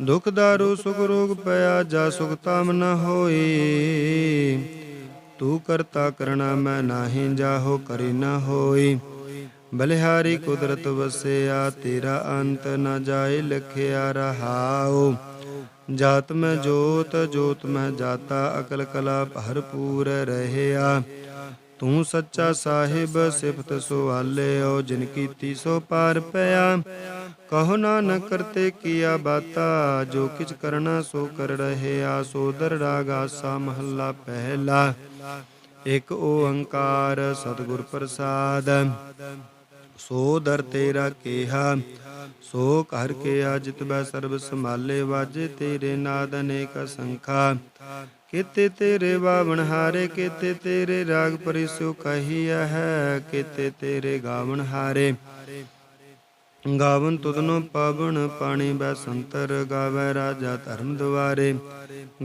ਦੁਖ ਦਾਰੂ ਸੁਖ ਰੋਗ ਪਿਆ, ਜਾ ਸੁਖ ਤਾਮ ਨ ਹੋਈ। ਤੂੰ ਕਰਤਾ ਕਰਣਾ ਮੈਂ ਨਾਹੀ, ਜਾਹੋ ਕਰੀ ਨ ਹੋਈ। ਬਲਿਹਾਰੀ ਕੁਦਰਤ ਵਸਿਆ, ਤੇਰਾ ਅੰਤ ਨ ਜਾਏ, ਲਖਿਆ ਰਹਾਉ। ਜਾਤ ਮੈਂ ਜੋਤ ਜੋਤ ਮੈਂ ਜਾਤਾ, ਅਕਲ ਕਲਾ ਭਰਪੂਰ ਰਹਿਆ। ਤੂੰ ਸੱਚਾ ਸਾਹਿਬ, ਸਿਫਤ ਸੁਆਲਿਓ, ਜਿਨ ਕੀਤੀ ਸੋ ਪਾਰ ਪਿਆ। ਕਹੋ ਨਾਨਕ ਕਰਤੇ ਕੀਆ ਬਾਤਾ, ਜੋ ਕਿਛ ਕਰਨਾ ਸੋ ਕਰ ਰਹਿਆ ਸੋਦਰ ਰਾਗ ਆਸਾ ਮਹੱਲਾ ਪਹਿਲਾ। ਇਕ ਓੰਕਾਰ ਸਤਿਗੁਰ ਪ੍ਰਸਾਦ, ਸੋ ਦਰ ਤੇਰਾ ਕੇਹਾ, ਸੋ ਘਰ ਕੇ ਅਜਿਤ ਬੈ ਸਰਬ ਸੰਭਾਲੇ, ਵਾਜੇ ਤੇਰੇ ਨਾਦ ਅਨੇਕ ਸੰਖਾ ਕਿਤੇ ਤੇਰੇ ਬਾਵਣ ਹਾਰੇ, ਕਿਤੇ ਤੇਰੇ ਰਾਗ ਪਰਿਸੋ ਕਹੀਆ ਹੈ, ਕਿਤੇ ਤੇਰੇ ਗਾਵਣ ਹਾਰੇ। ਗਾਵਨ ਤੁਧਨੋ ਪਾਵਨ ਪਾਣੀ ਬੈ ਸੰਤਰ ਗਾਵੇ ਰਾਜਾ ਧਰਮ ਦੁਆਰੇ।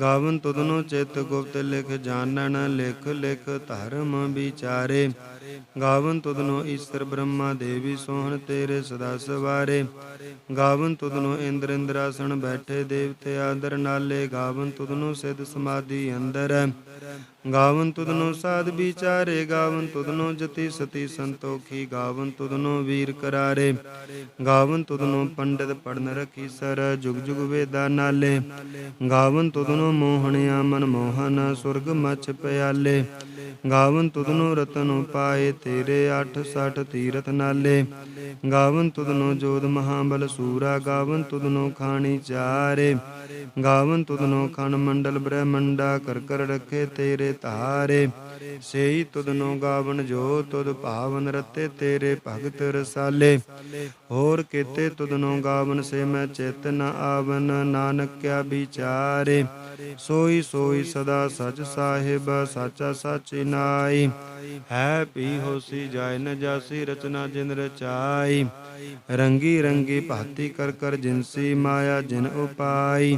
ਗਾਵਨ ਤੁਧਨੋ ਚਿਤ ਗੁਪਤ ਲਿਖ ਜਾਣਨ, ਲਿਖ ਲਿਖ ਧਰਮ ਵਿਚਾਰੇ। ਗਾਵਨ ਤੁਧਨੋ ਈਸ਼ਰ ਬ੍ਰਹਮਾ ਦੇਵੀ ਸੋਹਣ ਤੇਰੇ ਸਦਾ ਸਵਾਰੇ। ਗਾਵਨ ਤੁਧਨੋ ਇੰਦਰ ਇੰਦਰਾਸਣ ਬੈਠੇ ਦੇਵਤੇ ਆਦਰ ਨਾਲੇ। ਗਾਵਨ ਤੁਧਨੋ ਸਿਧ ਸਮਾਧੀ ਅੰਦਰ। ਗਾਵਨ ਤੁਧਨੋ ਸਾਧ ਵਿਚਾਰੇ, ਗਾਵਨ ਤੁਧਨੋ ਜਤੀ ਸਤੀ ਸੰਤੋਖੀ, ਗਾਵਨ ਤੁਧਨੋ ਵੀਰ ਕਰਾਰੇ, ਗਾਵਨ ਤੁਧਨੋ ਪੰਡਿਤ ਪੜਨ ਰਖੀ ਸਰ, ਜੁਗ ਜੁਗ ਵੇਦਾ ਨਾਲੇ, ਗਾਵਨ ਤੁਧਨੋ ਮੋਹਣਿਆ ਮਨ ਮੋਹਨ, ਸੁਰਗ ਮਛ ਪਿਆਲੇ, ਗਾਵਨ ਤੁਧਨੋ ਰਤਨੋ ਪਾਏ ਤੇਰੇ 860 ਤੀਰਥ ਨਾਲੇ, ਗਾਵਨ ਤੁਧਨੋ ਜੋਧ ਮਹਾਬਲ ਸੂਰਾ, ਗਾਵਨ ਤੁਧਨੋ ਖਾਣੀ ਚਾਰੇ, ਗਾਵਨ ਤੁਧਨੋ ਖਣ ਮੰਡਲ ਬ੍ਰਹਮੰਡਾ, ਕਰ ਕਰ ਰਖੇ ਤੇਰੇ ਧਾਰੇ। ਸੇਈ ਤੁਧਨੋ ਗਾਵਨ ਜੋ ਤੁਧ ਭਾਵਨ ਰਤੇ ਤੇਰੇ ਭਗਤ ਰਸਾਲੇ। ਹੋਰ ਕੀਤੇ ਤੁਧਨੋ ਗਾਵਨ ਸੇ ਮੈਂ ਚਿਤ ਨ ਆਵਨ ਨਾਨਕ ਕਿਆ ਵਿਚਾਰੇ। ਸੋਈ ਸੋਈ ਸਦਾ ਸਚ ਸਾਹਿਬ, ਸਾਚਾ ਸਾਚੀ ਨਾਈ। ਹੈ ਪੀ ਹੋਸੀ ਜਾਇ ਨ ਜਾਸੀ ਰਚਨਾ ਜਿਨ ਰਚਾਈ। ਰੰਗੀ ਰੰਗੀ ਭਾਤੀ ਕਰ ਕਰ ਜਿਨਸੀ ਮਾਇਆ ਜਿਨ ਉਪਾਈ।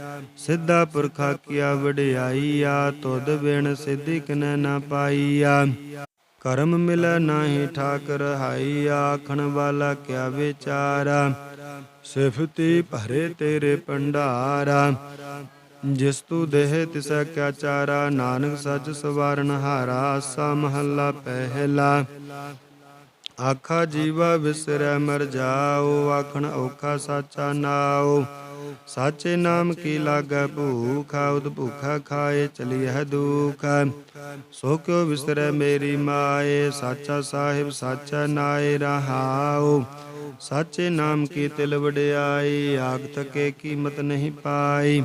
ਸਿੱਧਾ ਪੁਰਖਾ ਕੀਆ ਵਡਿਆਈਆ, ਤੁਧ ਬਿਨ ਸਿੱਧੀ ਕਿਨੈ ਨਾ ਪਾਈਆ। ਕਰਮ ਮਿਲੈ ਨਾਹੀ ਠਾਕਰ ਹਾਈ ਆਖਣ ਵਾਲਾ ਕਿਆ ਵਿਚਾਰਾ। ਸਿਫਤੀ ਭਰੇ ਤੇਰੇ ਭੰਡਾਰਾ। ਜਿਸ ਤੂ ਦੇਹ ਤਿਸੈ ਕਿਆ ਚਾਰਾ, ਨਾਨਕ ਸੱਚ ਸਵਾਰਨ ਹਾਰਾ, ਆਸਾ ਮਹੱਲਾ ਪਹਿਲਾ। ਆਖਾ ਜੀਵਾ ਵਿਸਰੈ ਮਰ ਜਾਓ, ਆਖਣ ਔਖਾ ਸਾਚਾ ਨਾਓ ਸਾਚੇ ਨਾਮ ਕੀ ਲਾਗੈ? ਭੂਖਾ ਉਦ ਭੂਖਾ ਖਾਏ, ਚਲੀਐ ਦੁਖ। ਸੋ ਕਿਉ ਵਿਸਰੈ ਮੇਰੀ ਮਾਏ? ਸਾਚਾ ਸਾਹਿਬ ਸਾਚਾ ਨਾਏ ਰਹਾਉ। ਸਾਚੇ ਨਾਮ ਕੀ ਤਿਲ ਵਡਿਆਈ? ਆਗ ਤਕੇ ਕੀਮਤ ਨਹੀਂ ਪਾਈ।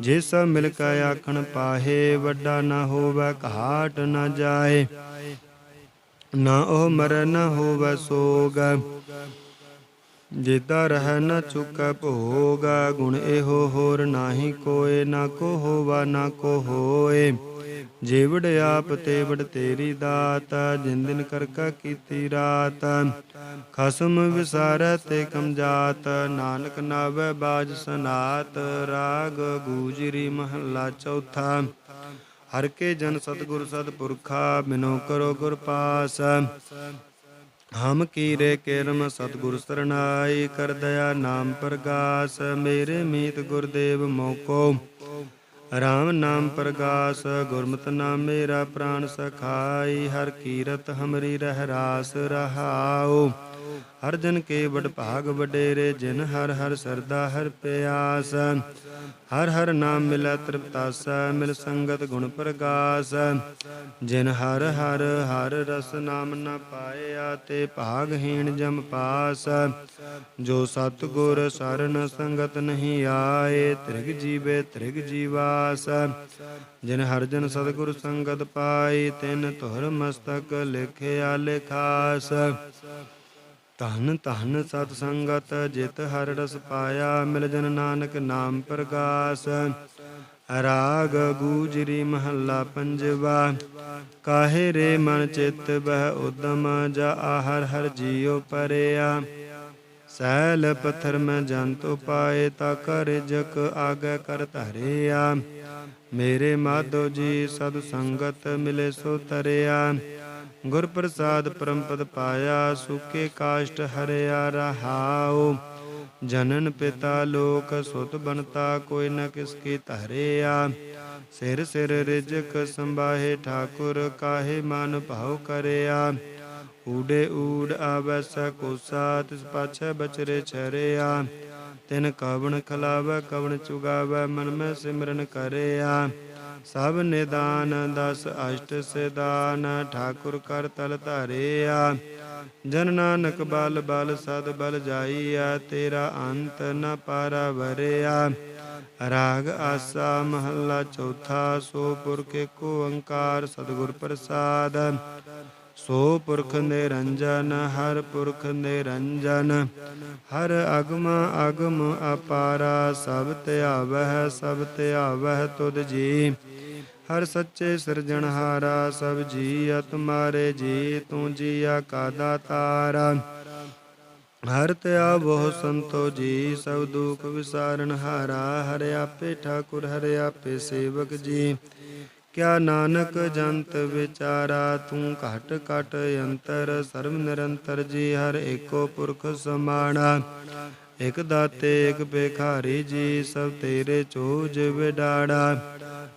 ਜੇ ਸਭ ਮਿਲ ਕੇ ਆਖਣ ਪਾਹੇ, ਵੱਡਾ ਨਾ ਹੋਵੇ, ਘਾਟ ਨਾ ਜਾਏ। ਨਾ ਉਹ ਮਰ ਨਾ ਹੋਵੇ ਸੋਗ। ਜੇਤਾ ਰਹਿ ਨ ਚੁਕੈ ਭੋਗ, ਗੁਣ ਇਹੋ ਹੋਰ ਨਾਹੀ ਕੋਏ, ਨਾ ਕੋ ਹੋਵਾ, ਨਾ ਕੋ ਹੋਏ। ਜੀਵੜ ਆਪ ਤੇ ਵੜ ਤੇਰੀ ਦਾਤ, ਜਿਨ ਦਿਨ ਕਰਕਾ ਕੀਤੀ ਰਾਤ। ਖਸਮ ਵਿਸਾਰੈ ਤੇ ਕਮਜਾਤ, ਨਾਨਕ ਨਾਵੇ ਬਾਜ ਸਨਾਤ, ਰਾਗ ਗੂਜਰੀ ਮਹੱਲਾ ਚੌਥਾ। ਹਰ ਕੇ ਜਨ ਸਤਿਗੁਰ ਸਤਿਪੁਰਖਾ ਬਿਨੋ ਕਰੋ ਗੁਰ ਪਾਸ। ਹਮ ਕੀਰੇ ਕੇਰਮ ਸਤਿਗੁਰ ਸਰਨਾਈ, ਕਰ ਦਇਆ ਨਾਮ ਪ੍ਰਗਾਸ, ਮੇਰੇ ਮੀਤ ਗੁਰਦੇਵ ਮੋਕੋ। ਰਾਮ ਨਾਮ ਪ੍ਰਗਾਸ, ਗੁਰਮਤਿ ਨਾਮ ਮੇਰਾ ਪ੍ਰਾਨ ਸਖਾਈ, ਹਰ ਕੀਰਤ ਹਮਰੀ ਰਹਿ ਰਾਸ ਰਹਾਉ। ਹਰ ਜਨ ਕੇ ਵਡ ਭਾਗ ਵਡੇਰੇ, ਜਿਨ ਹਰ ਹਰ ਸਰਦਾ ਹਰ ਪਿਆਸ। ਹਰ ਹਰ ਨਾਮ ਮਿਲੈ ਤ੍ਰਿਪਤਾਸ, ਮਿਲ ਸੰਗਤ ਗੁਣ ਪ੍ਰਗਾਸ। ਜਿਨ ਹਰ ਹਰ ਹਰ ਰਸ ਨਾਮ ਨ ਪਾਇਆ, ਤੇ ਭਾਗਹੀਣ ਜਮ ਪਾਸ। ਜੋ ਸਤ ਗੁਰ ਸਰਨ ਸੰਗਤ ਨਹੀਂ ਆਏ, ਤ੍ਰਿਗ ਜੀਵੇ ਤ੍ਰਿਗ ਜੀਵਾਸ। ਜਿਨ ਹਰ ਜਨ ਸਤਿਗੁਰ ਸੰਗਤ ਪਾਈ ਤਿਨ ਧੁਰ ਮਸਤਕ ਲਿਖਿਆ ਲਿਖਾਸ। ਧਨ ਧਨ ਸਤ ਸੰਗਤ, ਜਿਤ ਹਰ ਰਸ ਪਾਇਆ, ਮਿਲ ਜਨ ਨਾਨਕ ਨਾਮ ਪ੍ਰਗਾਸ। ਰਾਗ ਗੂਜਰੀ ਮਹੱਲਾ ਪੰਜਵਾ, ਕਾਹੇ ਰੇ ਮਨ ਚਿਤ ਬਹਿ ਉਦਮ, ਜਾ ਹਰ ਹਰ ਜੀਉ ਪਰਿਆ। ਸੈਲ ਪੱਥਰ ਮੈਂ ਜੰਤੁ ਪਾਏ ਤਾ ਕਰ ਜਕ ਆਗੇ ਕਰ ਧਰਿਆ। ਮੇਰੇ ਮਾਧੋ ਜੀ ਸਦ ਸੰਗਤ ਮਿਲੇ ਸੋ ਤਰਿਆ। ਗੁਰ ਪ੍ਰਸਾਦ ਪਰਮਪਦ ਪਾਇਆ ਸੁਕੇ ਕਾਸ਼ਟ ਹਰਿਆ ਰਹਾਉ। ਜਨਨ ਪਿਤਾ ਲੋਕ ਸੁਤ ਬਨਤਾ ਕੋਈ ਨ ਕਿਸ ਕੀ ਧਰਿਆ। ਸਿਰ ਸਿਰ ਰਿਜਕ ਸੰਭਾਹੇ ਠਾਕੁਰ, ਕਾਹੇ ਮਨ ਭਾਉ ਕਰਿਆ। ਊੜੇ ਊੜ ਆਵੈ ਸਕੋਸਾ ਤਿਸ ਪਾਛੈ ਬਚਰੇ ਛਰਿਆ। ਤਿਨ ਕਵਣ ਖਲਾਵੈ, ਕਵਣ ਚੁਗਾਵੈ, ਮਨ ਮੈਂ ਸਿਮਰਨ ਕਰਿਆ। ਸਭ ਨਿਦਾਨ, ਦਸ ਅਸ਼ਟ ਸਿਦਾਨ ਠਾਕੁਰ ਕਰ ਤਲ ਧਾਰਿਆ। ਜਨ ਨਾਨਕ ਬਲ ਬਲ ਸਦ ਬਲ ਜਾਈਆ, ਤੇਰਾ ਅੰਤ ਨ ਪਾਰਾ ਵਰਿਆ ਰਾਗ ਆਸਾ ਮਹੱਲਾ ਚੌਥਾ, ਸੋ ਪੁਰਖ ਏਕੋ ਓੰਕਾਰ ਸਤਿਗੁਰ ਪ੍ਰਸਾਦ। ਸੋ ਪੁਰਖ ਨਿਰੰਜਨ, ਹਰ ਪੁਰਖ ਨਿਰੰਜਨ। ਹਰ ਅਗਮ ਅਗਮ ਅਪਾਰਾ, ਸਭ ਧਿਆਵਹਿ ਸਭ ਧਿਆਵਹਿ ਤੁਧ ਜੀ। ਹਰ ਸੱਚੇ ਸਿਰਜਣਹਾਰਾ ਸਭ ਜੀ ਤੁਮਾਰੇ ਜੀ, ਤੂੰ ਜੀਆ ਕਾ ਦਾਤਾਰਾ ਹਰ ਤਿਆ ਬਹੁ ਸੰਤੋ ਜੀ, ਸਭ ਦੁਖ ਵਿਸਾਰਨ ਹਾਰਾ, ਹਰਿ ਆਪੇ ਠਾਕੁਰ, ਹਰਿ ਆਪੇ ਸੇਵਕ ਜੀ। ਕਿਆ ਨਾਨਕ ਜੰਤ ਵਿਚਾਰਾ, ਤੂੰ ਘਟ ਘਟ ਅੰਤਰ, ਸਰਬ ਨਿਰੰਤਰ ਜੀ, ਹਰ ਏਕੋ ਪੁਰਖ ਸਮਾਣਾ। ਇਕ ਦਾਤੇ, ਇਕ ਭੇਖਾਰੀ ਜੀ, ਸਭ ਤੇਰੇ ਚੋਜ ਵਿਡਾੜਾ।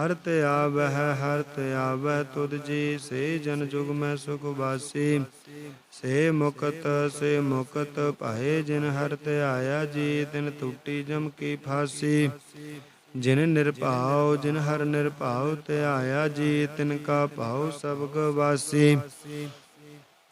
ਹਰ ਤੇ ਆਵਹਿ, ਹਰ ਤੇ ਆਵਹਿ, ਤੁਧ ਜੀ, ਸੇ ਜਨ ਜੁਗ ਮੈਂ ਸੁਖ ਵਾਸੀ। ਸੇ ਮੁਕਤ ਸੇ ਮੁਕਤ ਭਾਏ ਜਿਨ ਹਰ ਤੇ ਆਇਆ ਜੀ, ਤਿਨ ਟੁੱਟੀ ਜਮ ਕੀ ਫਾਸੀ। ਜਿਨ ਨਿਰਭਾਉ, ਜਿਨ ਹਰ ਨਿਰਭਾਉ ਤੇ ਆਇਆ ਜੀ, ਤਿਨ ਕਾ ਭਾਉ ਸਭ ਗਵਾਸੀ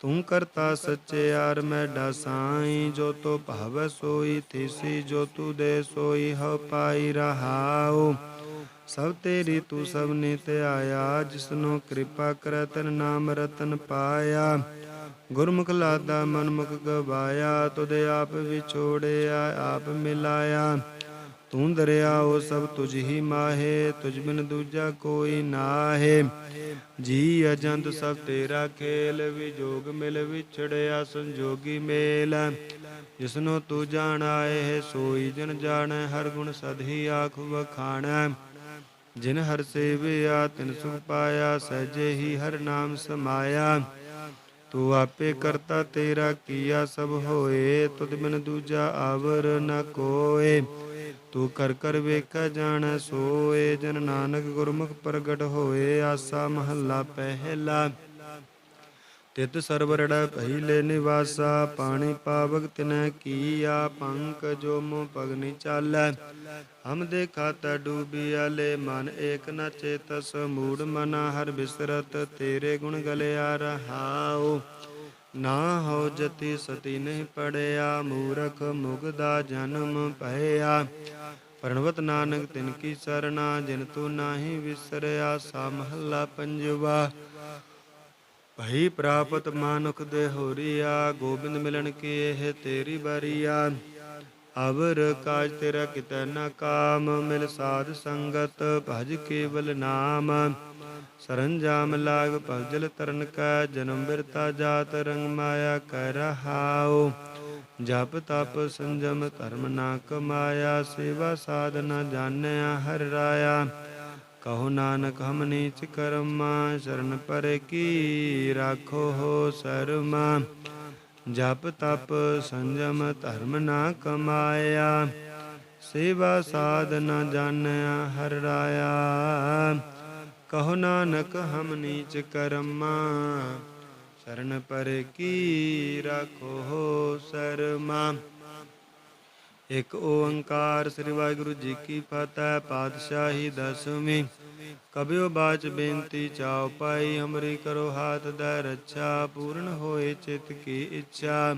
ਤੂੰ ਕਰਤਾ ਸੱਚਿਆਰ ਮੈਡਾ ਸਾਈ, ਜੋ ਤੋ ਭਾਵੈ ਸੋਈ, ਤੀਸੀ ਜੋ ਤੂ ਦੇ ਸੋਈ, ਹਉ ਪਾਈ ਰਹਾਉ। ਸਭ ਤੇਰੀ ਤੂੰ ਸਭ ਨੇ ਤੇ ਆਇਆ, ਜਿਸਨੂੰ ਕਿਰਪਾ ਕਰੈ ਤਨ ਨਾਮ ਰਤਨ ਪਾਇਆ। ਗੁਰਮੁਖ ਲਾਦਾ ਮਨਮੁਖ ਗਵਾਇਆ, ਤੁਧ ਆਪ ਵਿਛੋੜਿਆ, ਆਪ ਮਿਲਾਇਆ। ਤੂੰ ਦਰਿਆ ਦਰਿਆਓ ਸਭ ਤੁਝ ਹੀ ਮਾਹੇ, ਤੁਝ ਬਿਨ ਦੂਜਾ ਕੋਈ ਨਾਹੇ। ਜੀ ਅਜੰਤ ਸਭ ਤੇਰਾ ਖੇਲ ਵਿਜੋਗ ਮਿਲ ਵਿਛੜਿਆ ਸੰਜੋਗੀ ਮੇਲ। ਜਿਸਨੋ ਤੂੰ ਜਾਣ ਆਏ ਹੈ ਸੋਈ ਜਨ ਜਾਣੈ, ਹਰ ਗੁਣ ਸਦ ਹੀ ਆਖ ਵਖਾਣੈ। ਜਿਨ ਹਰ ਸੇਵਿਆ, ਤਿਨ ਸੁਖ ਪਾਇਆ, ਸਹਜੇ ਹੀ ਹਰ ਨਾਮ ਸਮਾਇਆ। ਤੂੰ ਆਪੇ ਕਰਤਾ ਤੇਰਾ ਕੀਆ ਸਭ ਹੋਏ, ਤੁਧ ਬਿਨ ਦੂਜਾ ਆਵਰ ਨ ਕੋਏ। ਤੂੰ ਕਰ ਕਰ ਵੇਖਾ ਜਾਣੈ, ਸੋਏ ਜਨ ਨਾਨਕ ਗੁਰਮੁਖ ਪ੍ਰਗਟ ਹੋਏ, ਆਸਾ ਮਹੱਲਾ ਪਹਿਲਾ। ਤਿਤ ਸਰਵਰੜਾ ਪਹਿਲੇ ਨਿਵਾਸਾ, ਪਾਣੀ ਪਾਵਕ ਤਿਨੈ ਕੀਆ ਪੰਕ ਜੋ ਮੋ ਪਗਨੀ ਚਾਲੈ। ਹਮ ਦੇਖਾ ਤਾ ਡੂਬਿਆ ਲੈ ਮਨ ਏਕ ਨ ਚੇਤਸ, ਮੂੜ ਮਨਾ ਹਰ ਬਿਸਰਤ, ਤੇਰੇ ਗੁਣ ਗਲਿਆ ਰਹਾਉ। ਨਾ ਹੋ ਜਤੀ ਸਤੀ ਨਹੀਂ ਪੜਿਆ, ਮੂਰਖ ਮੁਗਦਾ ਜਨਮ ਭਇਆ। ਪ੍ਰਣਵਤ ਨਾਨਕ ਤਿਨ ਕੀ ਸਰਣਾ, ਜਿਨ ਤੂੰ ਨਾਹੀ ਵਿਸਰਿਆ, ਸਾ ਮਹੱਲਾ ਪੰਜਵਾ। ਭਈ ਪ੍ਰਾਪਤ ਮਾਨੁਖ ਦੇ ਹੋਰੀਆ, ਗੋਬਿੰਦ ਮਿਲਣ ਕੀ ਇਹ ਤੇਰੀ ਬਰੀਆ। ਅਵਰ ਕਾਜ ਤੇਰਾ ਕਿਤੈ ਨਾ ਕਾਮ, ਮਿਲ ਸਾਧ ਸੰਗਤ ਭਜ ਕੇਵਲ ਨਾਮ। ਸਰੰਜਾਮ ਲਾਗ ਭਜਲ ਤਰਨ ਕੈ, ਜਨਮ ਬਿਰਤਾ ਜਾਤ ਰੰਗ ਮਾਇਆ ਕਰ ਰਹਾਉ। ਜਪ ਤਪ ਸੰਜਮ ਧਰਮ ਨਾ ਕਮਾਇਆ, ਸੇਵਾ ਸਾਧਨਾ ਜਾਣਿਆ ਹਰ ਰਾਇਆ। ਕਹੋ ਨਾਨਕ ਹਮ ਨੀਚ ਕਰਮਾ, ਸ਼ਰਨ ਪਰ ਕੀ ਰਾਖੋ ਹੋ ਸਰਮਾ। ਜਪ ਤਪ ਸੰਜਮ ਧਰਮ ਨਾ ਕਮਾਇਆ, ਸੇਵਾ ਸਾਧਨਾ ਜਾਣਿਆ ਹਰ ਰਾਇਆ। ਕਹੋ ਨਾਨਕ, ਹਮ ਨੀਚ ਕਰਮਾ। ਸ਼ਰਨ ਪਰ ਕੀ ਰਾਖੋ ਸਰਮਾ। ਇਕ ਓੰਕਾਰ ਸ੍ਰੀ ਵਾਹਿਗੁਰੂ ਜੀ ਕੀ ਫਤਿਹ, ਪਾਤਸ਼ਾਹੀ ਦਸਵੀਂ। ਕਬਿਓ ਬਾਚ ਬੇਨਤੀ ਚਾਉ ਪਾਈ ਹਮਰੀ ਕਰੋ ਹਾਥ ਦਾ ਰੱਛਾ, ਪੂਰਨ ਹੋਏ ਚਿਤ ਕੀ ਇੱਛਾ।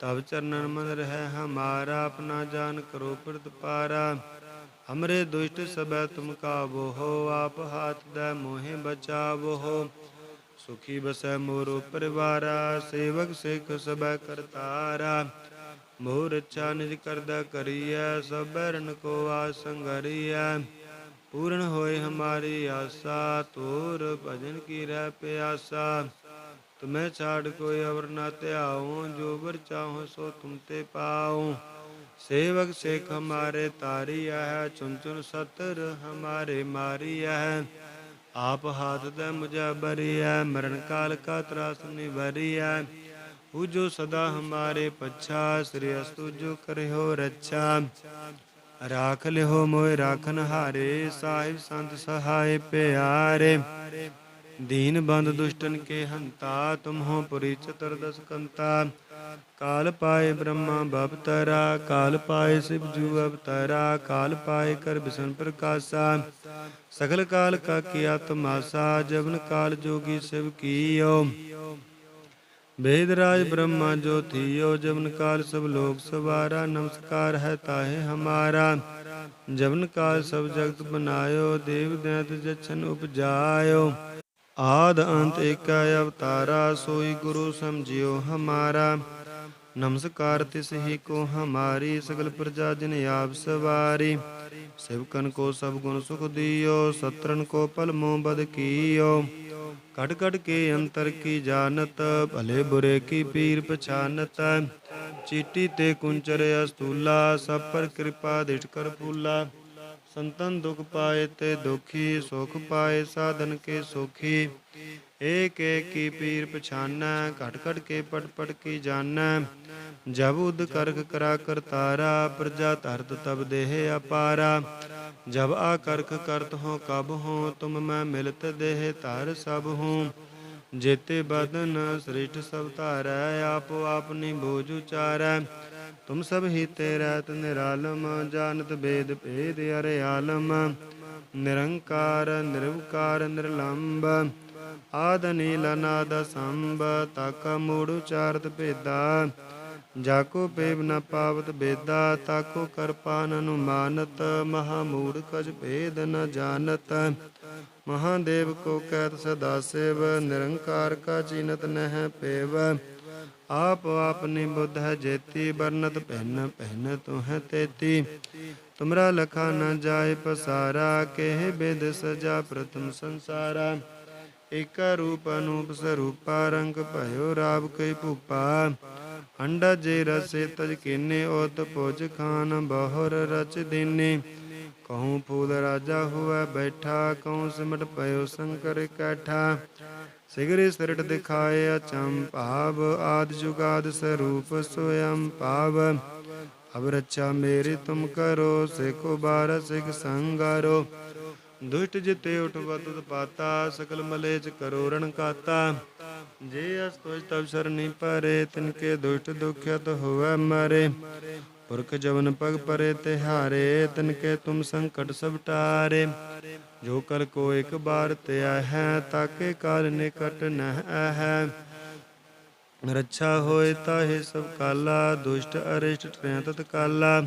ਤਬ ਚਰਨਨ ਮਨ ਰਹਿ ਹਮਾਰਾ, ਆਪਣਾ ਜਾਨ ਕਰੋ ਪ੍ਰਤਪਾਰਾ। ਹਮਰੇ ਦੁਸ਼ਟ ਸਬੈ ਤੁਮ ਕਾਬੋ ਹੋ ਆਪ ਹਾਥ ਦਾ ਮੋਹਿ ਬਚਾਵੋ। ਹੋ ਸੁਖੀ ਬਸੈ ਮੋਰੋ ਪਰਿਵਾਰਾ, ਸੇਵਕ ਸਿੱਖ ਸਬੈ ਕਰਤਾਰਾ। ਮੋਰ ਅੱਛਾ ਨਿਜ ਕਰਦਾ ਕਰੀਐ, ਸਭ ਬਰਨ ਕੋ ਆਸੰਗਰੀਐ ਪੂਰਨ ਹੋਏ ਹਮਾਰੀ ਆਸਾ ਤੋਰ ਭਜਨ ਕੀ ਰਹਿ ਪਿਆਸਾ। ਤੁਮੈ ਛਾੜ ਕੋਈ ਅਵਰ ਨਾ ਧਿਆਉ, ਜੋ ਵਰ ਚਾਹੋ ਸੋ ਤੁਮ ਤੇ ਪਾਉ। ਸੇਵਕ ਸੇਖ ਹਮਾਰੇ ਤਾਰੀਆ ਹੈ ਚੁਨ ਚੁਨ ਸਤਰ ਹਮਾਰੇ ਮਾਰੀਆ ਹੈ ਆਪ ਹਾਥ ਦੇ ਮੁਝੇ ਬਰੀਐ, ਮਰਨ ਕਾਲ ਕਾ ਤਰਾਸ ਨਿਵਰੀਐ। ਉਜੋ ਸਦਾ ਹਮਾਰੇ ਪੱਛਾ, ਸ੍ਰੀ ਅਸਤੁ ਜੋ ਕਰਿਓ ਰੱਛਾ। ਰਾਖ ਲਿਓ ਮੋਇ ਰਾਖਨ ਹਾਰੇ, ਸਾਹਿਬ ਸੰਤ ਸਹਾਇ ਪਿਆਰੇ। ਦੀਨ ਬੰਦ ਦੁਸ਼ਟਨ ਕੇ ਹੰਤਾ, ਤੁਮਹੋ ਪੁਰੀ ਚਤਰ ਦਸ ਕੰਤਾ ਕਾਲ ਪਾਏ ਬ੍ਰਹਮਾ ਬਵਤਾਰਾ ਕਾਲ ਪਾਏ ਸਿਵ ਜੂ ਅਵਤਾਰਾ ਕਾਲ ਪਾਏ ਕਰ ਬਿਸਨ ਪ੍ਰਕਾਸ਼ਾ। ਸਗਲ ਕਾਲ ਕਾ ਕੀਆ ਤਮਾਸਾ ਜਵਨ ਕਾਲ ਜੋਗੀ ਸਿਵ ਕੀਓ। ਵੇਦ ਰਾਜ ਬ੍ਰਹਮਾ ਜੋ ਥੀਓ, ਜਵਨ ਕਾਲ ਸਭ ਲੋਕ ਸਵਾਰਾ, ਨਮਸਕਾਰ ਹੈ ਤਾਹੇ ਹਮਾਰਾ। ਜਵਨ ਕਾਲ ਸਭ ਜਗਤ ਬਨਾਇਓ, ਦੇਵ ਦੈਤ ਜਛਨ ਉਪਜਾਇਓ। ਆਦ ਅੰਤ ਏਕਾ ਅਵਤਾਰਾ, ਸੋਈ ਗੁਰੂ ਸਮਝਿਓ ਹਮਾਰਾ। ਨਮਸਕਾਰ ਤਿਸ ਹੀ ਕੋ ਹਮਾਰੀ, ਸਗਲ ਪ੍ਰਜਾ ਜਨ ਆਪ ਸਵਾਰੀ। ਸਿਵਕਨ ਕੋ ਸਭ ਗੁਣ ਸੁਖ ਦਿਓ ਸਤਰਨ ਕੋ ਪਲ ਮੋ ਬਦ ਕੀਓ। ਕਟ ਕਟ ਕੇ ਅੰਤਰ ਕੀ ਜਾਣਤ, ਭਲੇ ਬੁਰੇ ਕੀ ਪੀਰ ਪਛਾਨਤ। ਚੀਟੀ ਤੇ ਕੁੰਚਰ ਅਸਤੂਲਾ, ਸਭ ਪਰ ਕਿਰਪਾ ਦਿਟ ਕਰ ਪੂਲਾ ਸੰਤਨ ਦੁਖ ਪਾਏ ਤੇ ਦੁਖੀ, ਸੁਖ ਪਾਏ, ਸਾਧਨ ਕੇ ਸੁਖੀ। ਏਕ ਏਕ ਕੀ ਪੀਰ ਪਛਾਨੈ, ਘਟ ਘਟ ਕੇ ਪਟ ਪਟ ਕੀ ਜਾਣੈ। ਜਬ ਉਦ ਕਰਕ ਕਰਾ ਕਰਤਾਰਾ ਪ੍ਰਜਾ ਧਰਤ ਤਬ ਦੇਹ ਅਪਾਰਾ। ਜਬ ਆ ਕਰਖ ਕਰਤ ਹੋ ਕਬ ਹੋ, ਤੁਮ ਮੈਂ ਮਿਲਤ ਦੇਹ ਧਰ ਸਭ ਹੂੰ। ਜੇਤੇ ਬਦਨ ਸ੍ਰਿਸ਼ਟ ਸਭ ਧਾਰੈ, ਆਪੋ ਆਪਨੀ ਬੋਝ ਉਚਾਰੈ। ਤੁਮ ਸਭ ਹੀ ਤੇ ਰਹਿਤ ਨਿਰਾਲਮ, ਜਾਣਤ ਬੇਦ ਭੇਦ ਅਰੇ ਆਲਮ। ਨਿਰੰਕਾਰ, ਨਿਰਵਕਾਰ ਨਿਰਲੰਭ ਆਦ ਨੀਲ ਅਨਾਦ ਸੰਭ, ਤਕ ਮੂੜ ਉਚਾਰਤ ਭੇਦਾ। ਜਾਕੋ ਪੇਬ ਨ ਪਾਵਤ ਬੇਦਾ ਤਾਕੋ ਕਰਪਾ ਨ ਅਨੁਮਾਨਤ, ਮਹਾ ਮੂੜ ਕਜ ਭੇਦ ਨ ਜਾਣਤ। ਮਹਾਦੇਵ ਕੋ ਕਹਿਤ ਸਦਾ ਸੇਵ, ਨਿਰੰਕਾਰ ਕਾ ਚੀਨਤ ਨਹਿ ਪੇਵ। ਆਪ ਆਪਨੀ ਬੁੱਧ ਹੈ ਜੇਤੀ ਬਰਨਤ ਪਹਿਨ ਪਹਿਨ ਤੂੰ ਹੈ ਤੇਤੀ। ਤੁਮਰਾ ਲਖਾ ਨਾ ਜਾਏ ਪਸਾਰਾ, ਕਹਿ ਬੇਦ ਸਜਾ ਪ੍ਰਥਮ ਸੰਸਾਰਾ। ਇਕ ਰੂਪ ਅਨੂਪ ਸਰੂਪਾ, ਰੰਗ ਭਇਓ ਰਾਵ ਕਈ ਭੂਪਾ। ਅੰਡਾ ਜੇ ਰਸੇ ਤਜ ਕੀਨੇ, ਓਤ ਭੁਜ ਖਾਨ ਬਹੁਰ ਰਚ ਦੀਨੇ। ਕਹੂੰ ਫੂਲ ਰਾਜਾ ਹੋਵੇ ਬੈਠਾ, ਕਹੂੰ ਸਿਮਟ ਪਇਓ ਸ਼ੰਕਰ ਕੈਠਾ। ਸਿਗਰੇ ਸਿਰਟ ਦਿਖਾਏ ਅਚੰ ਭਾਵ, ਆਦ ਜੁਗਾਦ ਸਰੂਪ ਸੋਯੰ ਭਾਵ। ਅਬ ਰੱਛਾ ਮੇਰੀ ਤੁਮ ਕਰੋ, ਸਿਖੋ ਬਾਰ ਸਿਖ ਸੰਗਾਰੋ। ਦੁਸ਼ਟ ਜਿਤੇ ਉਠਵਤ ਪਾਤਾ ਸਕਲ ਮਲੇਚ ਕਰੋ ਰਣ ਕਾਤਾ। ਜੇ ਅਸ ਤੋਜ ਤਬ ਸਰਨੀ ਪਰੇ ਤਿਨਕੇ ਦੁਸ਼ਟ ਦੁਖਿਤ ਹੋਵੇ ਮਾਰੇ। ਪੁਰਖ ਜਵਨ ਪਗ ਪਰੇ ਤਿਹਾਰੇ ਤਿਨਕੇ ਤੁਮ ਸੰਕਟ ਸਭ ਟਾਰੇ। ਜੋ ਕਲ ਕੋ ਇੱਕ ਬਾਰ ਤੇ ਹੈ ਤਾਕੇ ਕਾਲ ਨਿਕਟ ਨਹਿ ਹੈ ਰੱਛਾ ਹੋਏ ਤਾਹੇ ਸਭ ਕਾਲਾ, ਦੁਸ਼ਟ ਅਰਿਸ਼ਟ ਟ੍ਰੈ ਤਤ ਕਾਲਾ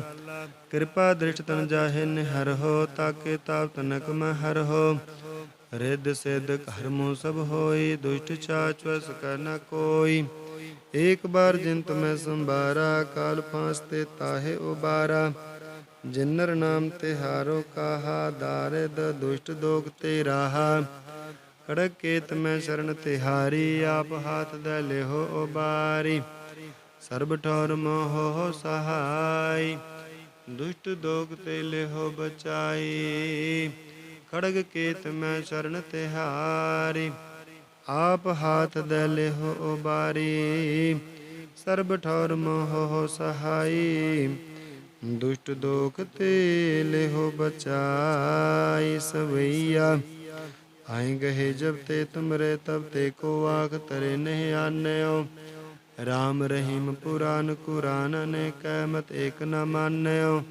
ਕਿਰਪਾ ਦ੍ਰਿਸ਼ਟ ਤਨ ਜਾਹੇ ਨਿਹਰ ਹੋ, ਤਾਕੇ ਤਾਪ ਤਨਕ ਮੈਂ ਹਰ ਹੋ। ਰਿੱਧ ਸਿੱਧ ਕਰਮੋ ਸਭ ਹੋਈ, ਦੁਸ਼ਟ ਚਾਚ ਵਸ ਕਰ ਨ ਕੋਈ। ਏਕ ਬਾਰ ਜਿੰਤ ਮੈਂ ਸੰਭਾਰਾ, ਕਾਲ ਫਾਂਸ ਤੇ ਤਾਹੇ ਉਬਾਰਾ। ਜਿਨਰ ਨਾਮ ਤਿਹਾਰੋ ਕਾਹਾ ਦਾਰਿਦ ਦੁਸ਼ਟ ਦੋਗ ਤੇ ਰਾਹਾ। ਖੜਕ ਕੇਤ ਮੈਂ ਸ਼ਰਨ ਤਿਹਾਰੀ ਆਪ ਹਾਥ ਦੇ ਲਿਹੋ ਉਬਾਰੀ। ਸਰਬ ਠੌਰ ਮੋਹ ਸਹਾਈ, ਦੁਸ਼ਟ ਦੋਗ ਤੇ ਲਿਹੋ ਬਚਾਈ। ਖੜਗ ਕੇਤ ਮੈਂ ਸ਼ਰਨ ਤਿਹਾਰੀ ਆਪ ਹਾਥ ਦੇ ਲਿਹੋ ਉਬਾਰੀ, ਸਰਬ ਠੌਰ ਮੋਹ ਸਹਾਈ। ਦੁਸ਼ਟ ਦੋਖ ਤੇ ਲਿਹੋ ਬਚਾਈ ਸਵਈਆ। ਆਏ ਗਏ ਜਬ ਤੇ ਤੁਮਰੇ ਤਬ ਤੇ ਕੋ ਆਖ ਤਰੇ ਨਹੀਂ ਆਨਿਓ। RAM ਰਹੀਮ ਪੁਰਾਨ ਕੁਰਾਨ ਨੇ ਕਹਿਮਤ ਏਕ ਨ ਮਾਨਿਓ।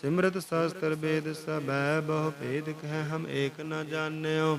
ਸਿਮਰਤ ਸ਼ਾਸਤਰ ਵੇਦ ਸਭੈ ਬਹੁ ਭੇਦ ਕਹਿ ਹਮ ਏਕ ਨ ਜਾਣਿਓ।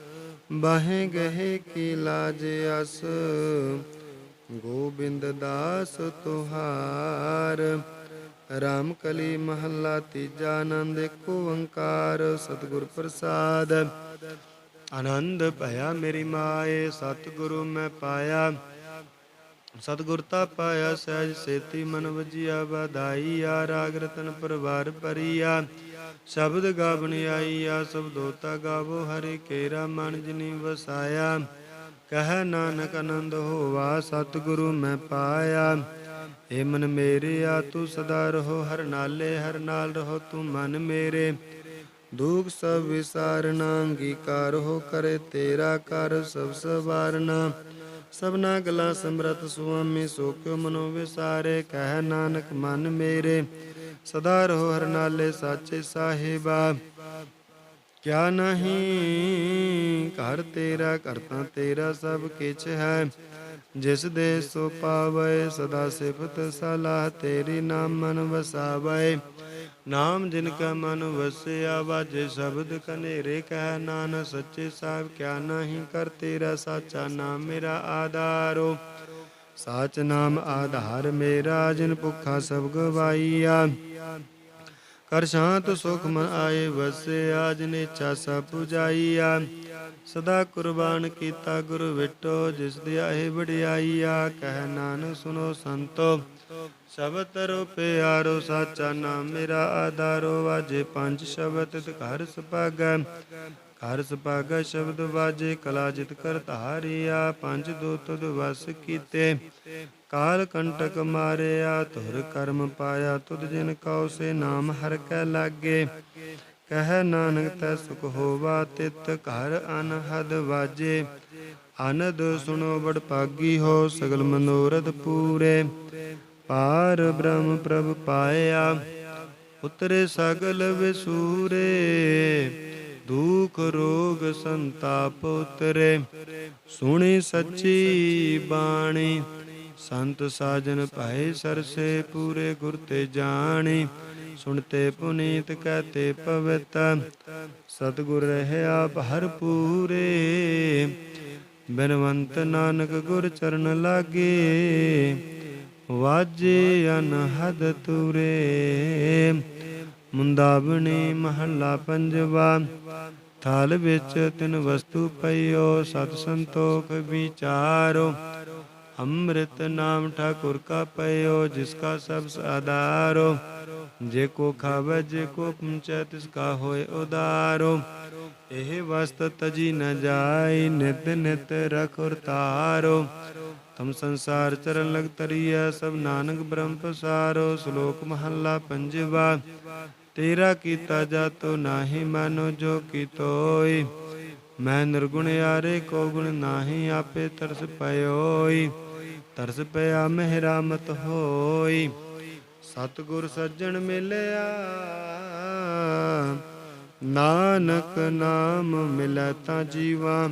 ਬਾਹੇ ਗਏ ਕੀ ਲਾਜ ਅਸ, ਗੋਬਿੰਦ ਦਾਸ ਤੁਹਾਰ। ਰਾਮ ਕਲੀ ਮਹੱਲਾ ਤੀਜਾ ਆਨੰਦ ਏਕ ਓੰਕਾਰ ਸਤਿਗੁਰ ਪ੍ਰਸਾਦ। ਆਨੰਦ ਭਇਆ ਮੇਰੀ ਮਾਏ, ਸਤਿਗੁਰੂ ਮੈਂ ਪਾਇਆ। ਸਤਿਗੁਰਤਾ ਪਾਇਆ, ਸਹਿਜ ਸੇਤੀ ਮਨ ਵਜਿਆ ਵਧਾਈਆ ਰਾਗ ਰਤਨ ਪਰਵਾਰ ਪਰੀਆ ਸ਼ਬਦ ਗਾਵਣ ਆ ਸਬਦੋਤਾ ਗਾਵੋ, ਹਰੇ ਕੇਰਾ ਮਨ ਜਿਨੀ ਵਸਾਇਆ। ਕਹਿ ਨਾਨਕ ਆਨੰਦ ਹੋਵਾ, ਸਤਿਗੁਰੂ ਮੈਂ ਪਾਇਆ। ਏ ਮਨ ਮੇਰੇ, ਆ ਤੂੰ ਸਦਾ ਰਹੋ, ਹਰ ਨਾਲੇ ਹਰ ਨਾਲ ਰਹੋ ਤੂੰ ਮਨ ਮੇਰੇ। ਦੁਖ ਸਭ ਵਿਸਾਰਨਾ, ਅੰਗੀਕਾਰ ਹੋ ਕਰੇ ਤੇਰਾ ਕਰ ਸਭ ਸਵਾਰਨਾ। ਸਭਨਾ ਗਲਾ ਸਮਰਤ ਸੁਆਮੀ ਸੋ ਕਿਉ ਮਨੋ ਵਿਸਾਰੇ, ਕਹਿ ਨਾਨਕ ਮਨ ਮੇਰੇ। ਸਦਾ ਰਹੋ ਹਰ ਨਾਲੇ ਸਾਚੇ ਸਾਹਿਬਾ। ਕਿਆ ਨਹੀਂ, ਘਰ ਤੇਰਾ ਕਰਤਾ ਤੇਰਾ ਸਭ ਕਿਛ ਹੈ। ਜਿਸ ਦੇ ਸੋ ਪਾਵੇ, ਸਦਾ ਸਿਫਤ ਸਲਾਹ ਤੇਰੀ ਨਾਮ ਮਨ ਵਸਾਵੇ। ਨਾਮ ਜਿਨ ਕਾ ਮਨ ਵਸਿਆ ਵਾਜੇ ਸ਼ਬਦ ਕਨੇਰੇ ਕਹਿ ਨਾਨ ਸੱਚੇ ਸਾਹਿਬ ਕਿਆ ਨਹੀਂ ਕਰ ਤੇਰਾ ਸਾਚਾ ਨਾਮ ਮੇਰਾ ਆਧਾਰੋ। ਸਾਚ ਨਾਮ ਆਧਾਰ ਮੇਰਾ, ਜਿਨ ਭੁੱਖਾ ਸਭ ਗਵਾਈਆ। ਕਰ ਸ਼ਾਂਤ, ਸੁਖ ਮਨ ਆਏ ਵਸਿਆ ਜਿਨ ਇੱਛਾ ਸਭ ਪੁਜਾਈਆ। ਸਦਾ ਕੁਰਬਾਨ ਕੀਤਾ ਗੁਰ ਵਿਟੋ, ਜਿਸ ਦੀ ਆਏ ਵਡਿਆਈਆ। ਕਹਿ ਨਾਨਕ ਸੁਨੋ ਸੰਤੋ, ਸਭ ਤਰੋ ਪਿਆਰੋ, ਸਾਚਾ ਨਾਮ ਮੇਰਾ ਆਧਾਰੋ। ਵਾਜੇ ਪੰਜ ਸ਼ਬਦ ਤਿਤ ਘਰ ਸੁਭਾਗੈ ਹਰ ਸੁਭਾਗੈ ਸ਼ਬਦ ਵਾਜੇ, ਕਲਾ ਜਿਤ ਕਰ ਧਾਰਿਆ, ਪੰਜ ਦੋ ਤੁਧ ਵਸ ਕੀਤੇ। ਕਾਲ ਕੰਟਕ ਮਾਰਿਆ, ਧੁਰ ਕਰਮ ਪਾਇਆ, ਤੁਧ ਜਿਨ ਕਉ ਸੇ ਨਾਮ ਹਰ ਕੈ ਲਾਗੇ। ਕਹਿ ਨਾਨਕ ਤੈ ਸੁਖ ਹੋਵਾ, ਤਿਤ ਘਰ ਅਨਹਦ ਵਾਜੇ। ਆਨੰਦ ਸੁਣੋ ਬੜ ਪਾਗੀ ਹੋ, ਸਗਲ ਮਨੋਰਥ ਪੂਰੇ। ਪਾਰ ਬ੍ਰਹਮ ਪ੍ਰਭ ਪਾਇਆ, ਉਤਰੇ ਸਗਲ ਵਿਸੂਰੇ। ਦੁਖ ਰੋਗ ਸੰਤਾਪ ਉਤਰੇ। ਸੁਣੀ ਸੱਚੀ ਬਾਣੀ। ਸੰਤ ਸਾਜਨ ਭਾਏ ਸਰਸੇ ਪੂਰੇ ਗੁਰ ਤੇ ਜਾਣੀ। ਸੁਣਤੇ ਪੁਨੀਤ ਕਹਤੇ ਪਵਿਤ। ਸਤਿਗੁਰ ਰਹਿਆ ਭਰਪੂਰੇ ਬਿਨਵੰਤ ਨਾਨਕ ਗੁਰ ਚਰਨ ਲਾਗੇ। ਵਾਜੇ ਅਨਹਦ ਤੁਰੇ। ਮੁੰਦਾਬਣੀ ਮਹੱਲਾ ਪੰਜਵਾ, ਥਾਲ ਵਿੱਚ ਤਿਨ ਵਸਤੂ ਪਈਓ, ਸਤ ਸੰਤੋਖ ਵਿਚਾਰੋ। ਅੰਮ੍ਰਿਤ ਨਾਮ ਠਾਕੁਰ ਕਾ ਪਈਓ, ਜਿਸ ਕਾ ਸਭ ਆਧਾਰੋ ਜੇ ਕੋ ਖਾਵੇ, ਜੇ ਕੋ ਪਹੁੰਚੈ, ਤਿਸ ਕਾ ਹੋਏ ਉਦਾਰੋ। ਇਹ ਵਸਤ ਤਜੀ ਨ ਜਾਈ ਨਿਤ ਨਿਤ ਰਖ ਔਰ ਤਮ ਸੰਸਾਰ ਚਰਨ ਲਗ ਤਰੀਐ, ਸਭ ਨਾਨਕ ਬ੍ਰਹਮ ਪਸਾਰੋ। ਸ਼ਲੋਕ ਮਹੱਲਾ ਪੰਜਵਾ ਤੇਰਾ ਕੀਤਾ ਜਾਤੋ ਨਾਹੀ ਮਨੋ ਜੋ ਕੀਤੋਈ। ਮੈਂ ਨਿਰਗੁਣ ਯਾਰੇ ਕੋ ਗੁਣ ਨਾਹੀ ਆਪੇ ਤਰਸ ਪਇਓਈ। ਤਰਸ ਪਿਆ ਮਹਿਰਾਮਤ ਹੋਈ। ਸਤਿਗੁਰ ਸੱਜਣ ਮਿਲਿਆ। ਨਾਨਕ ਨਾਮ ਮਿਲੈ ਤਾਂ ਜੀਵਾ।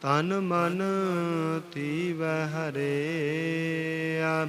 ਤਨ ਮਨ ਥੀਵੈ ਹਰਿਆ।